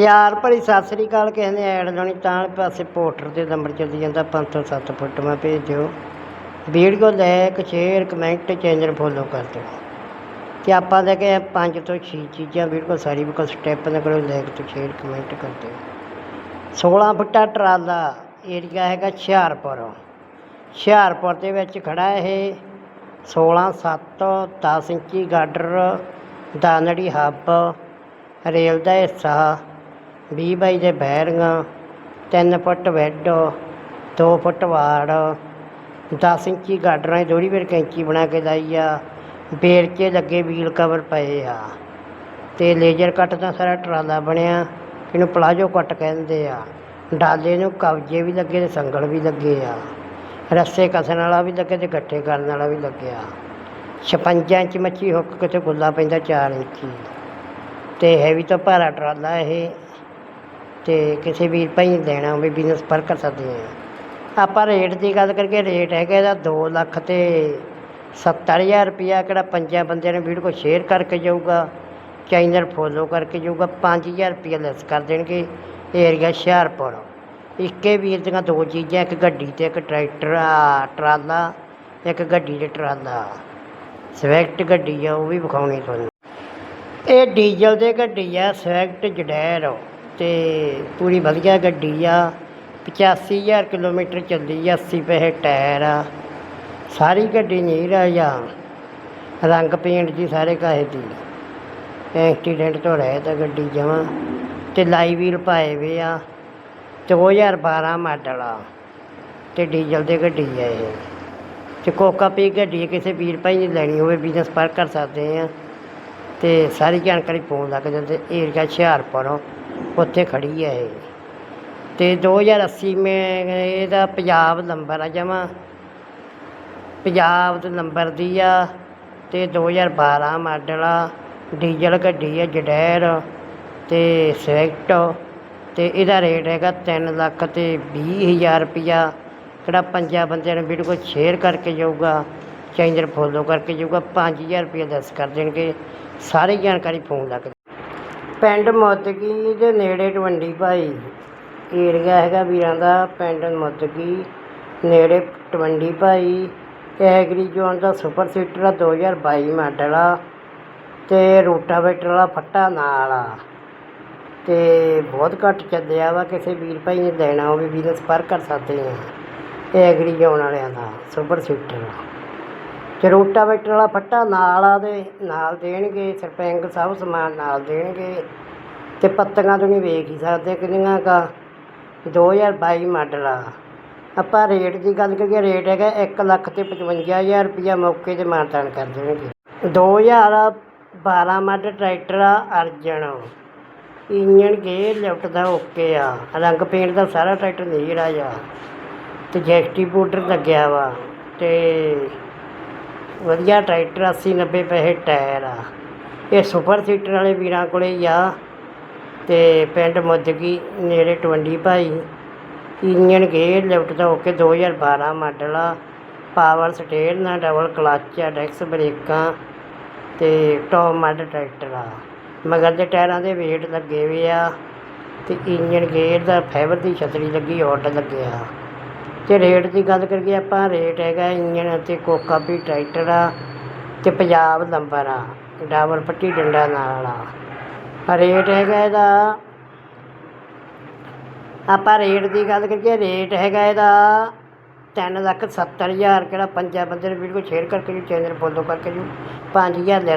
ਪਿਆਰ ਭਰੀ ਸਤਿ ਸ੍ਰੀ ਅਕਾਲ ਕਿਸੇ ਨੇ ਐਡ ਲਾਉਣੀ ਤਾਂ ਪਾਸੇ ਪੋਰਟਰ ਤੇ ਨੰਬਰ ਚੱਲੀ ਜਾਂਦਾ 507 ਫੁੱਟ ਮੈਂ ਭੇਜ। ਦਿਓ video like share comment channel follow ਕਰ ਦਿਓ। ਤੇ ਆਪਾਂ ਲੈ ਕੇ ਪੰਜ ਤੋਂ ਛੇ ਚੀਜ਼ਾਂ ਵੀਡੀਓ ਸਾਰੀ ਵੀ ਸਟੈਪ ਨਾ ਕਰੋ ਲਾਇਕ ਤੇ ਸ਼ੇਅਰ ਕਮੈਂਟ ਕਰ ਦਿਓ। 16 ਫੁੱਟਾ ਟਰਾਲਾ ਏਰੀਆ ਹੈਗਾ ਹੁਸ਼ਿਆਰਪੁਰ। ਹੁਸ਼ਿਆਰਪੁਰ ਦੇ ਵਿੱਚ ਖੜਾ ਇਹ 16 7 10 ਇੰਚੀ ਗਾਡਰ ਦਾਨੜੀ ਹੱਬ, ਰੇਲ ਦਾ ਹਿੱਸਾ। 20 ਬਾਈ ਦੇ ਬੈਰਿੰਗ 3 ਫੁੱਟ ਬੈੱਡ 2 ਫੁੱਟ ਵਾੜ 10 ਇੰਚੀ ਗਾਡਰਾਂ ਦੀ ਦੋਹਰੀ ਵੇਰ ਕੈਂਚੀ ਬਣਾ ਕੇ ਲਾਈ ਆ। ਬੇਰਕੇ ਲੱਗੇ ਵੀਲ ਕਵਰ ਪਏ ਆ ਤੇ ਲੇਜ਼ਰ ਕੱਟ ਦਾ ਸਾਰਾ ਟਰਾਲਾ ਬਣਿਆ, ਇਹਨੂੰ ਪਲਾਜੋ ਕੱਟ ਕਹਿੰਦੇ ਆ। ਡਾਲੇ ਨੂੰ ਕਬਜੇ ਵੀ ਲੱਗੇ ਤੇ ਸੰਗਲ ਵੀ ਲੱਗੇ ਆ। ਰੱਸੇ ਕਸਣ ਵਾਲਾ ਵੀ ਲੱਗੇ ਤੇ ਗੱਠੇ ਕਰਨ ਵਾਲਾ ਵੀ ਲੱਗਿਆ। 56 ਇੰਚ ਮੱਛੀ ਹੁੱਕ ਕਿਤੇ ਗੁੱਲਾ ਪੈਂਦਾ 4 ਇੰਚੀ। ਤੇ ਹੈਵੀ ਤੋਂ ਭਾਰਾ ਟਰਾਲਾ ਇਹ। ਤੇ ਕਿਸੇ ਵੀਰ ਭਾਈ ਨੇ ਲੈਣਾ ਹੋਵੇ ਬਿਜ਼ਨਸ ਪਰ ਕਰ ਸਕਦੇ ਆ। ਆਪਾਂ ਰੇਟ ਦੀ ਗੱਲ ਕਰੀਏ ਰੇਟ ਹੈਗਾ ਇਹਦਾ 2 ਲੱਖ ਤੇ 70000 ਰੁਪਇਆ, ਕਿਹੜਾ ਪੰਜਾਂ ਬੰਦਿਆਂ ਨੇ ਵੀਡੀਓ ਸ਼ੇਅਰ ਕਰਕੇ ਜਾਊਗਾ ਚੈਨਲ ਫੋਲੋ ਕਰਕੇ ਜਾਊਗਾ 5000 ਰੁਪਇਆ ਲੈਸ ਕਰ ਦੇਣਗੇ ਏਰੀਆ ਹੁਸ਼ਿਆਰਪੁਰ। ਇੱਕੇ ਵੀਰ ਦੀਆਂ ਦੋ ਚੀਜ਼ਾਂ, ਇੱਕ ਗੱਡੀ ਤੇ ਇੱਕ ਟਰੈਕਟਰ, ਆ, ਟਰਾਲਾ, ਇੱਕ ਗੱਡੀ ਤੇ ਟਰਾਲਾ। ਸਵੈਕਟ ਗੱਡੀ ਆ, ਉਹ ਵੀ ਵਿਖਾਉਣੀ ਤੁਹਾਨੂੰ। ਇਹ ਡੀਜ਼ਲ ਦੇ ਗੱਡੀ ਆ ਸਵੈਕਟ ਜਡੈਰ। ਅਤੇ ਪੂਰੀ ਵਧੀਆ ਗੱਡੀ ਆ। ਪਚਾਸੀ ਹਜ਼ਾਰ ਕਿਲੋਮੀਟਰ ਚੱਲੀ ਆ 80 ਪੈਸੇ ਟਾਇਰ ਆ। ਸਾਰੀ ਗੱਡੀ ਨੀਰ ਆ ਜਾਂ ਰੰਗ ਪੇਂਟ ਦੀ ਸਾਰੇ ਕਾਹੇ ਦੀ। ਐਕਸੀਡੈਂਟ ਤੋਂ ਰਹਿ ਤਾਂ ਗੱਡੀ ਜਮਾਂ ਤੇ ਲਾਈ ਵੀਲ ਪਾਏ ਵੇ ਆ 2012 ਮਾਡਲ ਆ। ਤੇ ਡੀਜ਼ਲ ਦੀ ਗੱਡੀ ਆ ਇਹ। ਤੇ ਕੋਕਾ ਪੀ ਗੱਡੀ ਕਿਸੇ ਵੀਰ ਭਾਈ ਨੇ ਲੈਣੀ ਹੋਵੇ ਬਿਜ਼ਨਸ ਪਰ ਕਰ ਸਕਦੇ ਆ। ਤੇ ਸਾਰੀ ਜਾਣਕਾਰੀ ਫੋਨ ਲੱਗ ਜਾਂਦੇ ਏਰੀਆ ਹੁਸ਼ਿਆਰਪੁਰ। ਉੱਥੇ ਖੜੀ ਹੈ ਇਹ। ਤੇ 2080 ਮੇ ਇਹਦਾ ਪੰਜਾਬ ਨੰਬਰ ਆ ਜਮਾ। ਪੰਜਾਬ ਦੇ ਨੰਬਰ ਦੀ ਆ ਤੇ 2012 ਮਾਡਲ ਆ। ਡੀਜ਼ਲ ਗੱਡੀ ਆ ਜਡੈਰ ਤੇ ਸਵਿਫਟ ਤੇ ਇਹਦਾ ਰੇਟ ਹੈਗਾ 3 ਲੱਖ ਤੇ 20000 ਰੁਪਿਆ ਕਿਹੜਾ ਪੰਜਾਂ ਬੰਦਿਆਂ ਨੂੰ ਵੀਡੀਓ ਸ਼ੇਅਰ ਕਰਕੇ ਜਾਊਗਾ ਚੈਨਲ ਫੋਲੋ ਕਰਕੇ ਜਾਊਗਾ 5000 ਰੁਪਏ ਦੱਸ ਕਰ ਦੇਣਗੇ। ਸਾਰੀ ਜਾਣਕਾਰੀ ਫੋਨ ਲੱਗ ਪਿੰਡ ਮੋਤਕੀ ਦੇ ਨੇੜੇ ਟਵੰਡੀ ਭਾਈ ਏਰੀਆ ਹੈਗਾ ਵੀਰਾਂ ਦਾ, ਪਿੰਡ ਮੋਤਕੀ ਨੇੜੇ ਟਵੰਡੀ ਭਾਈ ਐਗਰੀ ਜ਼ੋਨ ਦਾ ਸੁਪਰ ਸੀਟਰ ਆ 2022 ਮਾਡਲ ਆ ਤੇ ਰੋਟਾਵੇਟਰ ਵਾਲਾ ਫੱਟਾ ਨਾਲ ਆ। ਤੇ ਬਹੁਤ ਘੱਟ ਚੱਲਿਆ ਵਾ, ਕਿਸੇ ਵੀਰ ਭਾਈ ਨੇ ਦੇਣਾ ਹੋਵੇ ਵੀਰ ਸੰਪਰਕ ਕਰ ਸਕਦੇ ਆ। ਇਹ ਐਗਰੀ ਜ਼ੋਨ ਵਾਲਿਆਂ ਦਾ ਸੁਪਰ ਸੀਟਰ ਤੇ ਰੋਟਾਵੇਟਰ ਵਾਲਾ ਫੱਟਾ ਨਾਲ ਆ ਦੇ ਨਾਲ ਦੇਣਗੇ ਸਰਪੈਂਗ ਸਭ ਸਮਾਨ ਨਾਲ ਦੇਣਗੇ। ਅਤੇ ਪੱਤੀਆਂ ਤੁਸੀਂ ਵੇਖ ਹੀ ਸਕਦੇ ਕਿੰਨੀਆਂ ਗਾ ਦੋ ਹਜ਼ਾਰ ਬਾਈ ਮਾਡਲ ਆ। ਆਪਾਂ ਰੇਟ ਦੀ ਗੱਲ ਕਰੀਏ, ਰੇਟ ਹੈਗਾ ਇੱਕ ਲੱਖ ਅਤੇ ਪਚਵੰਜਾ ਹਜ਼ਾਰ ਰੁਪਈਆ ਮੌਕੇ ਤੇ ਮਾਨਤਾਨ ਕਰ ਦੇਣਗੇ। 2012 ਮਾਡਲ ਟਰੈਕਟਰ ਆ, ਅਰਜਨ। ਇੰਜਣ ਗੇਅਰ ਲਿਫਟ ਦਾ ਓਕੇ ਆ। ਰੰਗ ਪੇਂਟ ਦਾ ਸਾਰਾ ਟਰੈਕਟਰ ਨਹੀਂ ਆ ਜਾ ਤੇ ਜੈਕਟੀ ਪਾਊਡਰ ਲੱਗਿਆ ਵਾ। ਤੇ ਵਧੀਆ ਟਰੈਕਟਰ 80 90 ਪੈਸੇ ਟਾਇਰ ਆ। ਇਹ ਸੁਪਰ ਸੀਟਰ ਵਾਲੇ ਵੀਰਾਂ ਕੋਲੇ ਹੀ ਆ ਤੇ ਪਿੰਡ ਮੁੱਦਗੀ ਨੇੜੇ ਟਵੰਡੀ ਭਾਈ। ਇੰਜਨ ਗੇਅਰ ਲਿਫਟ ਦਾ ਓਕੇ 2012 ਮਾਡਲ ਆ। ਪਾਵਰ ਸਟੇਅਰ ਨਾਲ ਡਬਲ ਕਲੱਚ ਆ, ਡੈਕਸ ਬ੍ਰੇਕਾਂ ਅਤੇ ਟੌਪ ਮਾਡਲ ਟਰੈਕਟਰ ਆ। ਮਗਰ ਦੇ ਟਾਇਰਾਂ ਦੇ ਵੇਟ ਲੱਗੇ ਹੋਏ ਆ ਅਤੇ ਇੰਜਣ ਗੇਅਰ ਦਾ ਫਾਈਬਰ ਦੀ ਛਤਰੀ ਲੱਗੀ ਔਟ ਲੱਗਿਆ। ਤੇ ਰੇਟ ਦੀ ਗੱਲ ਕਰੀਏ, ਆਪਾਂ ਰੇਟ ਹੈਗਾ ਇੰਜਣ ਅਤੇ ਕੋਕਾ ਵੀ ਟਰੈਕਟਰ ਆ ਅਤੇ ਪੰਜਾਬ ਨੰਬਰ ਆ ਡਬਲ ਪੱਟੀ ਡੰਡਾ ਨਾਲ ਆ। ਰੇਟ ਹੈਗਾ ਇਹਦਾ, ਆਪਾਂ ਰੇਟ ਦੀ ਗੱਲ ਕਰੀਏ, ਰੇਟ ਹੈਗਾ ਇਹਦਾ ਤਿੰਨ ਲੱਖ ਸੱਤਰ ਹਜ਼ਾਰ ਕਿਹੜਾ ਪੰਜਾਂ ਬੰਦੇ ਨੇ ਵੀਡੀਓ ਸ਼ੇਅਰ ਕਰਕੇ ਜੀ, ਚੈਨਲ ਫੋਲੋ ਕਰਕੇ ਜੀ, ਪੰਜ ਹਜ਼ਾਰ ਲੈਸ